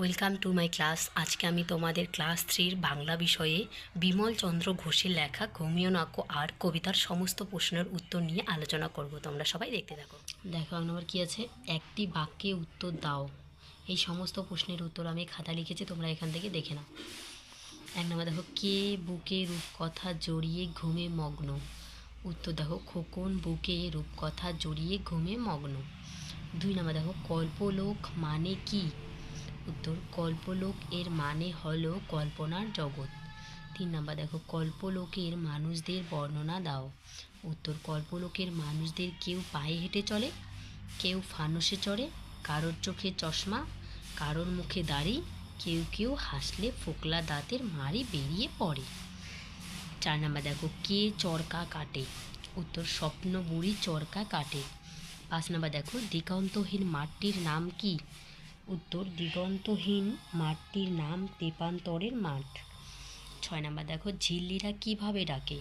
Welcome to my class আজকে আমি তোমাদের ক্লাস থ্রির বাংলা বিষয়ে বিমল চন্দ্র ঘোষের লেখা ঘুমিও নাকো আর কবিতার সমস্ত প্রশ্নের উত্তর নিয়ে আলোচনা করব। তোমরা সবাই দেখতে থাকো। দেখো, এক নম্বর কী আছে? একটি বাক্যে উত্তর দাও। এই সমস্ত প্রশ্নের উত্তর আমি খাতা লিখেছি, তোমরা এখান থেকে দেখে নাও। এক নম্বর দেখো, কে বুকে রূপকথা জড়িয়ে ঘুমে মগ্ন? উত্তর দেখো, খোকন বুকে রূপকথা জড়িয়ে ঘুমে মগ্ন। দুই নম্বর দেখো, কল্পলোক মানে কি? উত্তর, কল্পলোক এর মানে হলো কল্পনার জগৎ। তিন নাম্বার, দেখো, কল্পলোকের মানুষদের বর্ণনা দাও। উত্তর, কল্পলোকের মানুষদের কেউ পায়ে হেঁটে চলে, কেউ ফানুসে চড়ে, কারোর চোখে চশমা, কারোর মুখে দাড়ি, কেউ কেউ হাসলে ফোকলা দাঁতের মারি বেরিয়ে পড়ে। চার নাম্বার, দেখো, কে চরকা কাটে? উত্তর স্বপ্ন বুড়ি চরকা কাটে। পাঁচ নাম্বার, দেখো, দিগন্তহীন মাঠটির নাম কি? উত্তর, দিগন্তহীন মাঠটির নাম তেপান্তরের মাঠ। ছয় নাম্বার, দেখো, ঝিল্লিরা কীভাবে ডাকে?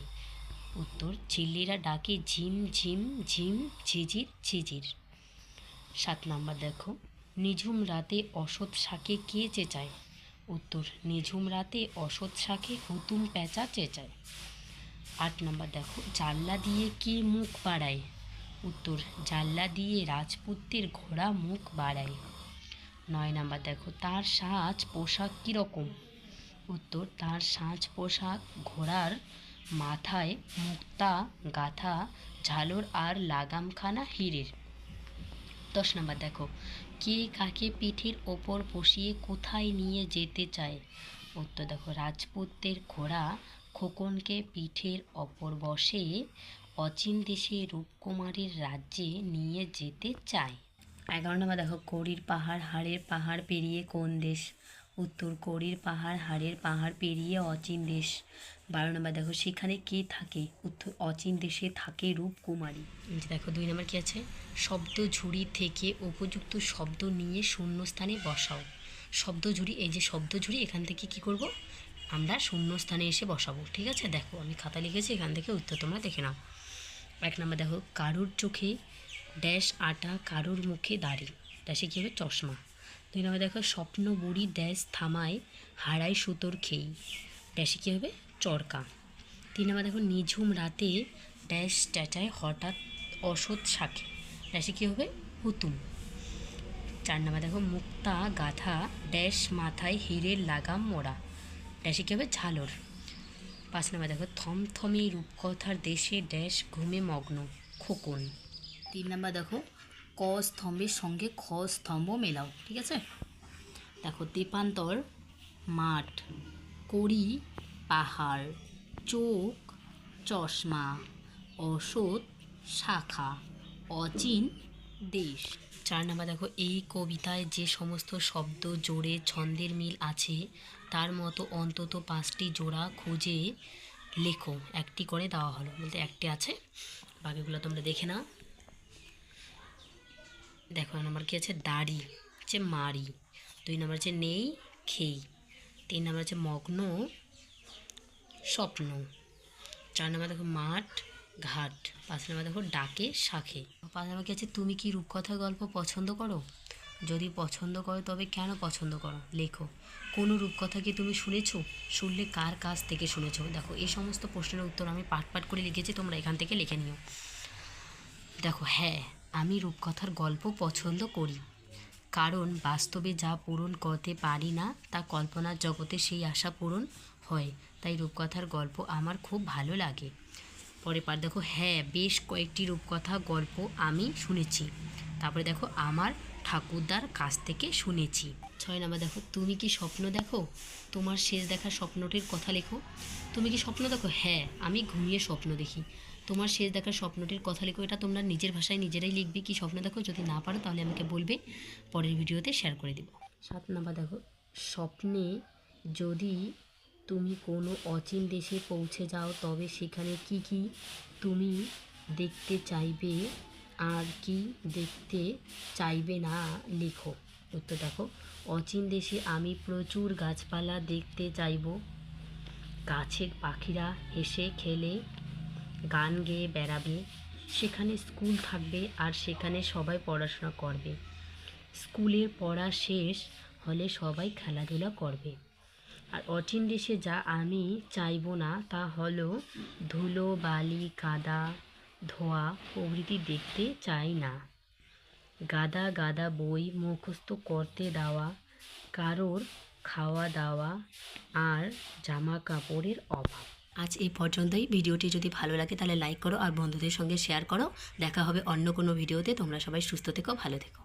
উত্তর, ঝিল্লিরা ডাকে ঝিম ঝিম ঝিম, ঝিঝির ঝিঝির। সাত নাম্বার, দেখো, নিঝুম রাতে অসৎ শাকে কে চেঁচায়? উত্তর, নিঝুম রাতে অসৎ শাকে হুতুম পেঁচা চেঁচায়। আট নাম্বার, দেখো, জানলা দিয়ে কে মুখ বাড়ায়? উত্তর, জানলা দিয়ে রাজপুত্রের ঘোড়া মুখ বাড়ায়। নয় নাম্বার, দেখো, তার সাজ পোশাক কীরকম? উত্তর, তার সাজ পোশাক ঘোড়ার মাথায় মুক্তা, গাথা, ঝালর আর লাগামখানা হীরের। দশ নাম্বার, দেখো, কে কাকে পিঠের ওপর বসিয়ে কোথায় নিয়ে যেতে চায়? উত্তর, দেখো রাজপুতের ঘোড়া খোকনকে পিঠের ওপর বসে অচিন দেশে রূপকুমারীর রাজ্যে নিয়ে যেতে চায়। এগারো নম্বর দেখো, কড়ির পাহাড়, হাড়ের পাহাড় পেরিয়ে কোন দেশ? উত্তর, কড়ির পাহাড়, হাড়ের পাহাড় পেরিয়ে অচিন দেশ। বারো নম্বর দেখো, সেখানে কে থাকে? উত্তর, অচিন দেশে থাকে রূপকুমারী। দেখো, দুই নম্বর কি আছে? শব্দ ঝুড়ি থেকে উপযুক্ত শব্দ নিয়ে শূন্যস্থানে বসাও। শব্দ ঝুড়ি, এই যে শব্দ ঝুড়ি, এখান থেকে কি করব? আমরা শূন্যস্থানে এসে বসাবো, ঠিক আছে? দেখো, আমি খাতা লিখেছি, এখান থেকে উত্তর তোমরা দেখে নাও। এক নম্বর দেখো, কারুর চোখে ড্যাশ আটা কারুর মুখে দাড়ি। ড্যাশে কী হবে? চশমা। দুই নম্বর দেখো, স্বপ্ন বুড়ি ড্যাশ থামায়, হারায় সুতোর খেই। ড্যাশে কী হবে? চরকা। তিন নম্বর দেখো, নিঝুম রাতে ড্যাশ ট্যাচায় হঠাৎ অসৎ শাখে। ড্যাশে কী হবে? হুতুম। চার নম্বর, দেখো, মুক্তা গাধা ড্যাশ মাথায় হিরের লাগাম মোড়া। ড্যাশে কী হবে? ঝালর। পাঁচ নম্বর, দেখো, থমথমে রূপকথার দেশে ড্যাশ ঘুমে মগ্ন, খোকন। তিন নাম্বার দেখো, ক স্তম্ভের সঙ্গে খ স্তম্ভ মেলাও, ঠিক আছে? দেখো তেপান্তর মাঠ, কড়ি, পাহাড়, চোখ, চশমা, অসৎ শাখা, অচিন দেশ। চার নাম্বার দেখো, এই কবিতায় যে সমস্ত শব্দ জোড়ে ছন্দের মিল আছে, তার মতো অন্তত পাঁচটি জোড়া খুঁজে লেখো। একটি করে দেওয়া হলো, বলতে একটি আছে, বাকিগুলো তোমরা দেখে নাও। দেখো নম্বর কী আছে? দাড়ি। হচ্ছে মারি দুই নম্বর হচ্ছে নেই, খেই। তিন নম্বর হচ্ছে মগ্ন, স্বপ্ন। চার নম্বর দেখো, মাঠ, ঘাট। পাঁচ নম্বর দেখো, ডাকে, শাখে। পাঁচ নম্বর কী আছে? তুমি কি রূপকথার গল্প পছন্দ করো? যদি পছন্দ করো, তবে কেন পছন্দ করো? লেখো। কোনো রূপকথা কি তুমি শুনেছো? শুনলে কার কাছ থেকে শুনেছো? দেখো, এই সমস্ত প্রশ্নের উত্তর আমি পাট পাট করে লিখেছি, তোমরা এখান থেকে লিখে নিও। দেখো হ্যাঁ আমি রূপকথার গল্প পছন্দ করি। কারণ বাস্তবে যা পূরণ করতে পারি না, তা কল্পনার জগতে সেই আশা পূরণ হয়। তাই রূপকথার গল্প আমার খুব ভালো লাগে। পরে পার দেখো হ্যাঁ বেশ কয়েকটি রূপকথা গল্প আমি শুনেছি। তারপরে দেখো, আমার ঠাকুরদার কাছ থেকে শুনেছি। ছয় নাম্বার দেখো, তুমি কি স্বপ্ন দেখো? তোমার শেষ দেখা স্বপ্নটির কথা লেখো। তুমি কি স্বপ্ন দেখো? হ্যাঁ আমি ঘুমিয়ে স্বপ্ন দেখি। তোমার শেষ দেখার স্বপ্নটির কথা লিখো, এটা তোমরা নিজের ভাষায় নিজেরাই লিখবে। কি স্বপ্ন দেখো? যদি না পারো, তাহলে আমাকে বলবে। পরের ভিডিওতে শেয়ার করে দেবো। সাত নাম্বার দেখো, স্বপ্নে যদি তুমি কোনো অচিন দেশে পৌঁছে যাও, তবে সেখানে কি কি তুমি দেখতে চাইবে আর কি দেখতে চাইবে না লেখো। উত্তর দেখো, অচিন দেশে আমি প্রচুর গাছপালা দেখতে চাইব। গাছের পাখিরা হেসে খেলে গান গেয়ে বেড়াবে, সেখানে স্কুল থাকবে আর সেখানে সবাই পড়াশোনা করবে। স্কুলের পড়া শেষ হলে সবাই খেলাধুলা করবে। আর অচিন দেশে যা আমি চাইব না, তা হলো ধুলো, বালি কাদা ধোয়া প্রভৃতি দেখতে চাই না। গাদা গাদা বই মুখস্থ করতে দেওয়া, কারোর খাওয়া দাওয়া আর জামা কাপড়ের অভাব। আজ এই পর্যন্তই। ভিডিওটি যদি ভালো লাগে তাহলে লাইক করো আর বন্ধুদের সঙ্গে শেয়ার করো। দেখা হবে অন্য কোনো ভিডিওতে। তোমরা সবাই সুস্থ থেকো, ভালো থেকো।